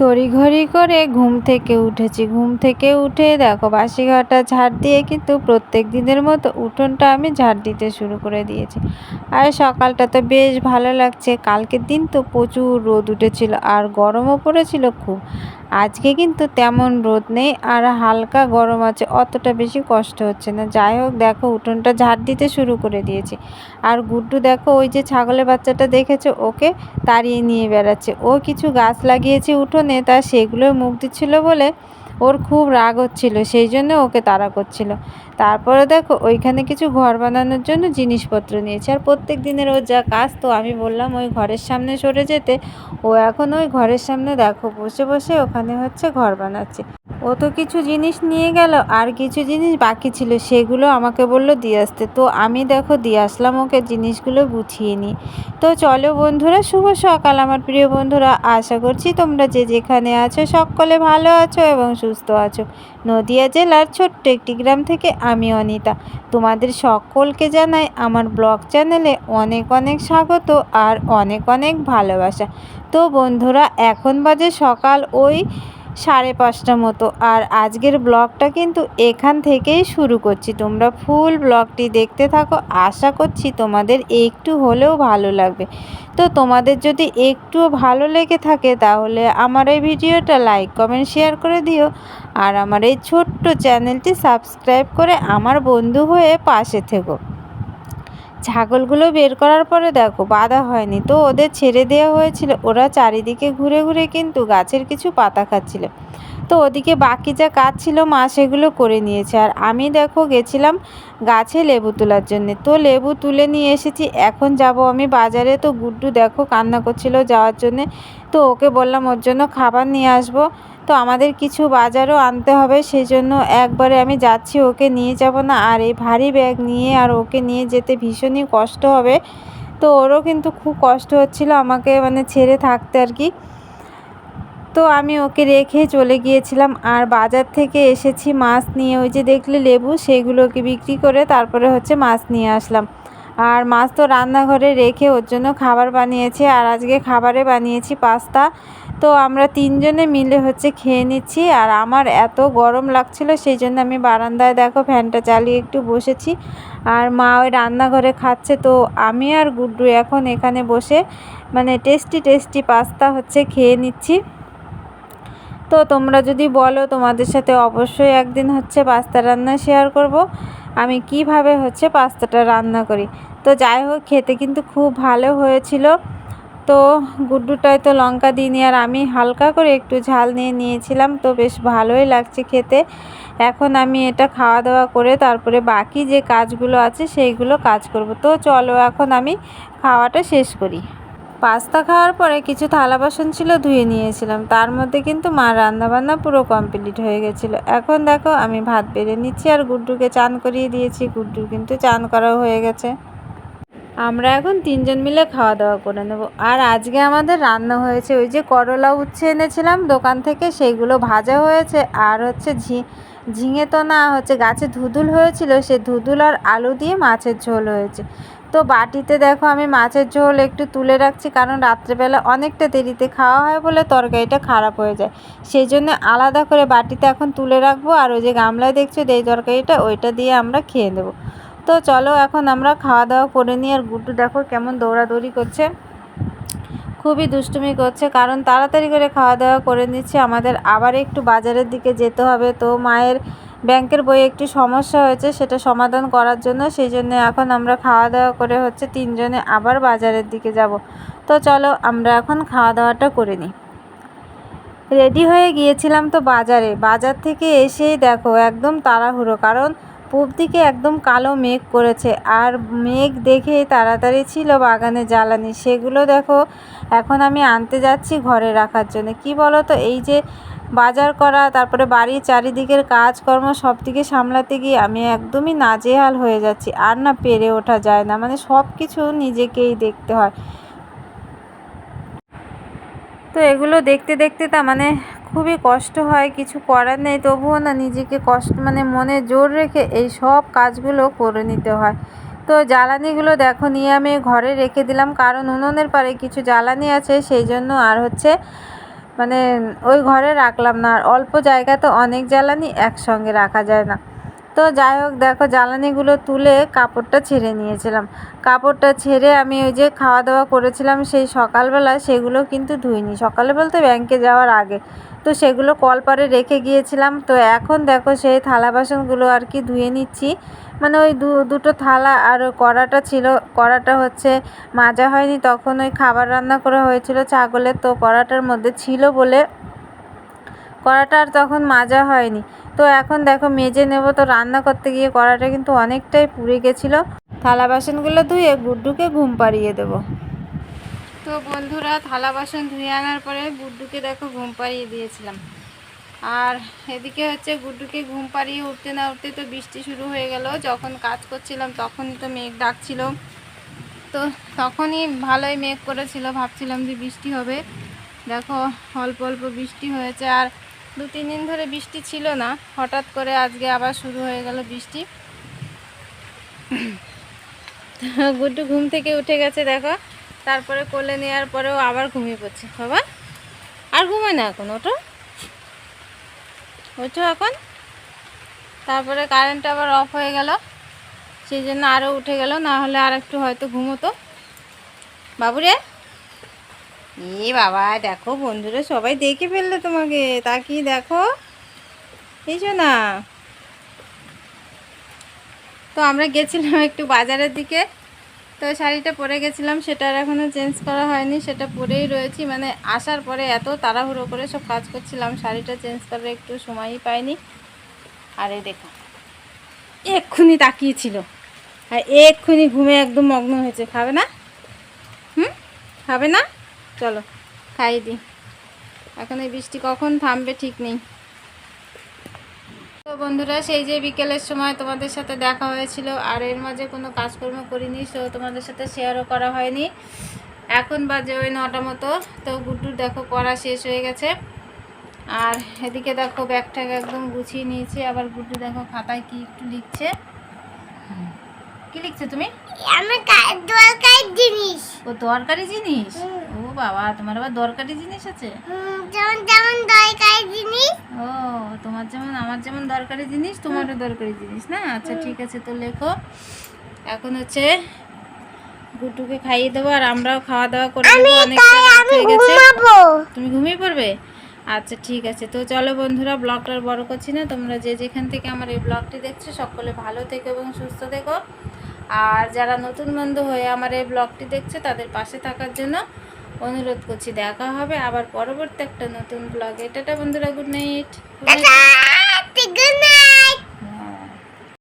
তড়িঘড়ি করে ঘুম থেকে উঠেছি। ঘুম থেকে উঠে দেখো, বাসি ঘরটা ঝাড় দিয়ে কিন্তু প্রত্যেক দিনের মতো উঠোনটা আমি ঝাড় দিতে শুরু করে দিয়েছি। আর সকালটা তো বেশ ভালো লাগছে। কালকের দিন তো প্রচুর রোদ উঠেছিল আর গরমও পড়েছিল খুব। আজকে কিন্তু তেমন রোদ নেই আর হালকা গরম আছে, অতটা বেশি কষ্ট হচ্ছে না। যাই হোক, দেখো উঠোনটা ঝাড় দিতে শুরু করে দিয়েছি। আর গুড্ডু দেখো ওই যে ছাগলের বাচ্চাটা দেখেছে? ওকে তাড়িয়ে নিয়ে বেড়াচ্ছে। ও কিছু গাছ লাগিয়েছে উঠোনে, তা সেগুলোই মুখ দিচ্ছিল বলে ওর খুব রাগ হচ্ছিল, সেই জন্য ওকে তাড়া করছিল। তারপরে দেখো, ওইখানে কিছু ঘর বানানোর জন্য জিনিসপত্র নিয়েছে। আর প্রত্যেক দিনের ওর যা কাজ, তো আমি বললাম ওই ঘরের সামনে সরে যেতে। ও এখন ওই ঘরের সামনে দেখো, বসে বসে ওখানে হচ্ছে ঘর বানাচ্ছে। ও তো কিছু জিনিস নিয়ে গেল, আর কিছু জিনিস বাকি ছিল, সেগুলো আমাকে বলল দিয়ে আসতে। তো আমি দেখো দিয়ে আসলাম ওকে জিনিসগুলো গুছিয়ে নিই তো চলো বন্ধুরা, শুভ সকাল আমার প্রিয় বন্ধুরা। আশা করছি তোমরা যে যেখানে আছো সকলে ভালো আছো এবং সুস্থ আছো। নদিয়া জেলার ছোট্ট একটি গ্রাম থেকে আমি অনিতা। তোমাদের সকলকে জানাই আমার ব্লগ চ্যানেলে অনেক অনেক স্বাগত আর অনেক অনেক ভালোবাসা। তো বন্ধুরা, এখন বাজে সকাল ওই সাড়ে পাঁচটা মতো। আর আজকের ব্লগটা কিন্তু এখান থেকেই শুরু করছি। তোমরা ফুল ব্লগটি দেখতে থাকো। আশা করছি তোমাদের একটু হলেও ভালো লাগবে। তো তোমাদের যদি একটুও ভালো লেগে থাকে তাহলে আমার এই ভিডিওটা লাইক, কমেন্ট, শেয়ার করে দিও। আর আমার এই ছোট্ট চ্যানেলটি সাবস্ক্রাইব করে আমার বন্ধু হয়ে পাশে থেকো। ছাগলগুলো বের করার পরে দেখো বাধা হয়নি। তো ওদের ছেড়ে দেওয়া হয়েছিল। ওরা চারিদিকে ঘুরে ঘুরে কিন্তু গাছের কিছু পাতা খাচ্ছিল। তো ওদিকে বাকি যা কাজ ছিল মা সেগুলো করে নিয়েছে। আর আমি দেখো গেছিলাম গাছে লেবু তোলার জন্য। তো লেবু তুলে নিয়ে এসেছি, এখন যাব আমি বাজারে। তো গুড্ডু দেখো কান্না করছিল যাওয়ার জন্যে। তো ওকে বললাম ওর জন্য খাবার নিয়ে আসব। তো আমাদের কিছু বাজারও আনতে হবে সেই জন্য একবারে আমি যাচ্ছি, ওকে নিয়ে যাব না। আর এই ভারী ব্যাগ নিয়ে আর ওকে নিয়ে যেতে ভীষণই কষ্ট হবে। তো ওরও কিন্তু খুব কষ্ট হচ্ছিল আমাকে মানে ছেড়ে থাকতে আর কি। তো আমি ওকে রেখে চলে গিয়েছিলাম আর বাজার থেকে এসেছি মাছ নিয়ে। ওই যে দেখলে লেবু, সেগুলোকে বিক্রি করে তারপরে হচ্ছে মাছ নিয়ে আসলাম। আর মাছ তো রান্নাঘরে রেখে ওর জন্য খাবার বানিয়েছে আর আজকে খাবারে বানিয়েছি পাস্তা। তো আমরা তিনজনে মিলে হচ্ছে খেয়ে নিচ্ছি আর আমার এত গরম লাগছিল সেই জন্য আমি বারান্দায় দেখো ফ্যানটা চালিয়ে একটু বসেছি। আর মা ওই রান্নাঘরে খাচ্ছে তো আমি আর গুড্ডু এখন এখানে বসে মানে টেস্টি টেস্টি পাস্তা হচ্ছে খেয়ে নিচ্ছি। তো তোমরা যদি বলো, তোমাদের সাথে অবশ্যই একদিন হচ্ছে পাস্তা রান্না শেয়ার করব। আমি কীভাবে হচ্ছে পাস্তাটা রান্না করি। তো যাই হোক, খেতে কিন্তু খুব ভালো হয়েছিল। তো গুড্ডুটায় তো লঙ্কা দিইনি আর আমি হালকা করে একটু ঝাল নিয়ে নিয়েছিলাম। তো বেশ ভালোই লাগছে খেতে। এখন আমি এটা খাওয়া দাওয়া করে তারপরে বাকি যে কাজগুলো আছে, সেইগুলো কাজ করব। তো চলো, এখন আমি খাওয়াটা শেষ করি। পাস্তা খাওয়ার পরে কিছু থালা বাসন ছিল ধুয়ে নিয়েছিলাম। তার মধ্যে কিন্তু মা রান্নাবান্না পুরো কমপ্লিট হয়ে গেছিল। এখন দেখো, আমি ভাত বেড়ে নিচ্ছি আর গুড্ডুকে চান করিয়ে দিয়েছি। গুড্ডু কিন্তু চান করাও হয়ে গেছে। আমরা এখন তিনজন মিলে খাওয়া দাওয়া করে নেব। আর আজকে আমাদের রান্না হয়েছে ওই যে করলা উচ্ছে এনেছিলাম দোকান থেকে সেইগুলো ভাজা হয়েছে। আর হচ্ছে ঝি, ঝিঙে তো না, হচ্ছে গাছে ধুদুল হয়েছিল, সে ধুদুল আর আলু দিয়ে মাছের ঝোল হয়েছে। তো বাটিতে দেখো আমি মাছের ঝোল একটু তুলে রাখছি, কারণ রাত্রেবেলা অনেকটা দেরিতে খাওয়া হয় বলে তরকারিটা খারাপ হয়ে যায়। সেই জন্য আলাদা করে বাটিতে এখন তুলে রাখব, আর ওই যে গামলায় দেখছ এই তরকারিটা, ওইটা দিয়ে আমরা খেয়ে নেব। তো চলো এখন আমরা খাওয়া দাওয়া করে নিই, আর গুড্ডু দেখো কেমন দৌড়াদৌড়ি করছে। খুবই দুষ্টুমি করছে, কারণ তাড়াতাড়ি করে খাওয়া দাওয়া করে নিচ্ছে। আমাদের আবার একটু বাজারের দিকে যেতে হবে। তো মায়ের ব্যাংকের বই একটি সমস্যা হয়েছে, সেটা সমাধান করার জন্য। সেই জন্য এখন আমরা খাওয়া দাওয়া করে হচ্ছে তিনজনে আবার বাজারের দিকে যাব। তো চলো আমরা এখন খাওয়া দাওয়াটা করে নিই। রেডি হয়ে গিয়েছিলাম তো বাজারে। বাজার থেকে এসেই দেখো, একদম তাড়াহুড়ো। কারণ পূব দিকে একদম কালো মেঘ করেছে আর মেঘ দেখে তাড়াতাড়ি ছিল বাগানে জ্বালানি। সেগুলো দেখো, এখন আমি আনতে যাচ্ছি ঘরে রাখার জন্য। কি বলো তো এই যে বাজার করা, তারপরে বাড়ির চারিদিকের কাজকর্ম সব দিকে সামলাতে গিয়ে আমি একদমই নাজেহাল হয়ে যাচ্ছি। আর না পেরে ওঠা যায় না মানে সব কিছু নিজেকেই দেখতে হয়। তো এগুলো দেখতে দেখতে তা মানে খুবই কষ্ট হয়, কিছু করার নেই। তবুও না নিজেকে কষ্ট মানে মনে জোর রেখে এই সব কাজগুলো করে নিতে হয়। তো জ্বালানিগুলো দেখো, নিয়ে আমি ঘরে রেখে দিলাম। কারণ উনুনের পারে কিছু জ্বালানি আছে, সেই জন্য আর হচ্ছে মানে ওই ঘরে রাখলাম না। আর অল্প জায়গা তো অনেক জ্বালানি একসঙ্গে রাখা যায় না। তো যাই হোক, দেখো জ্বালানিগুলো তুলে কাপড়টা ছেড়ে নিয়েছিলাম। কাপড়টা ছেড়ে আমি ওই যে খাওয়া দাওয়া করেছিলাম সেই সকালবেলা, সেগুলো কিন্তু ধুইনি। সকালে বলতে ব্যাংকে যাওয়ার আগে। তো সেগুলো কলপারে রেখে গিয়েছিলাম। তো এখন দেখো সেই থালা বাসনগুলো আর কি ধুয়ে নিচ্ছি। মানে ওই দু, দুটো থালা আর কড়াটা ছিল। কড়াটা হচ্ছে মাজা হয়নি, তখন ওই খাবার রান্না করা হয়েছিল ছাগলের। তো কড়াটার মধ্যে ছিল বলে কড়াটা আর তখন মাজা হয়নি। তো এখন দেখো মেজে নেব তো রান্না করতে গিয়ে কড়াটা কিন্তু অনেকটাই পুড়ে গেছিল। থালা বাসনগুলো ধুয়ে গুড্ডুকে ঘুম পাড়িয়ে দেবো। তো বন্ধুরা, থালা বাসন ধুয়ে আনার পরে গুড্ডুকে দেখো ঘুম পাড়িয়ে দিয়েছিলাম। আর এদিকে হচ্ছে গুড্ডুকে ঘুম পাড়িয়ে উঠতে না উঠতে তো বৃষ্টি শুরু হয়ে গেল। যখন কাজ করছিলাম তখনই তো মেঘ ডাকছিল। তো তখনই ভালোই মেঘ করেছিল। ভাবছিলাম যে বৃষ্টি হবে। দেখো অল্প অল্প বৃষ্টি হয়েছে। আর দু তিন দিন ধরে বৃষ্টি ছিল না। হঠাৎ করে আজকে আবার শুরু হয়ে গেল বৃষ্টি। গুড্ডু ঘুম থেকে উঠে গেছে, দেখো। তারপরে কোলে নেওয়ার পরেও আবার ঘুমিয়ে পড়ছে। বাবা, আর ঘুমায় না এখন? ওঠো। ওঠো এখন। তারপরে কারেন্ট আবার অফ হয়ে গেল। সেই জন্য আরও উঠে গেল, না হলে আর একটু হয়তো ঘুমোতো। বাবুরে এ বাবা, দেখো বন্ধুরা, সবাই দেখে ফেললে তোমাকে। তাকিয়ে দেখো। এইছো না। তো আমরা গেছিলাম একটু বাজারের দিকে। তো শাড়িটা পরে গেছিলাম, সেটা আর এখনও চেঞ্জ করা হয়নি, সেটা পরেই রয়েছি। মানে আসার পরে এত তাড়াহুড়ো করে সব কাজ করছিলাম, শাড়িটা চেঞ্জ করার একটু সময়ই পাইনি। আর এই দেখো, এক্ষুনি তাকিয়েছিল আর এক্ষুনি ঘুমে একদম মগ্ন হয়েছে। খাবে না? হুম? খাবে না? চলো খাই দিই এখন এই বৃষ্টি কখন থামবে ঠিক নেই। তো বন্ধুরা সেই যে বিকেলের সময় তোমাদের সাথে দেখা হয়েছিল আর এর মাঝে কোনো কাজকর্ম করিনি সো তোমাদের সাথে শেয়ারও করা হয়নি। এখন বাজে ওই নটা মতো তো গুড্ডুর দেখো পড়া শেষ হয়ে গেছে। আর এদিকে দেখো ব্যাগটাকে একদম গুছিয়ে নিয়েছি আবার গুড্ডু দেখো খাতায় কি একটু লিখছে। কি লিখছে তুমি? আমার কা- দরকার জিনিস। ও দরকারি জিনিস? বাবা তোমার আবার দরকারি জিনিস আছে? যেমন যেমন দরকার জিনিস। ও তোমার যেমন আমার যেমন দরকারি জিনিস তোমারও দরকারি জিনিস না? আচ্ছা ঠিক আছে তো লেখো। এখন হচ্ছে গুটুকে খাইয়ে দেবো আর আমরাও খাওয়া দাওয়া করে নেব অনেকটা রাত হয়ে গেছে তুমি ঘুমিয়ে পড়বে? আচ্ছা ঠিক আছে তো চলো বন্ধুরা ব্লগটা বড় করছি না। তোমরা যে যেখান থেকে আমার এই ব্লগটি দেখছ সকলে ভালো থেকো এবং সুস্থ থেকো। আর যারা নতুন বন্ধু হয়ে আমার এই ব্লগটি দেখছে তাদের পাশে থাকার জন্য অনুরোধ করছি, দেখা হবে আবার পরবর্তী একটা নতুন ব্লগে টাটা বন্ধুরা গুড নাইট গুড নাইট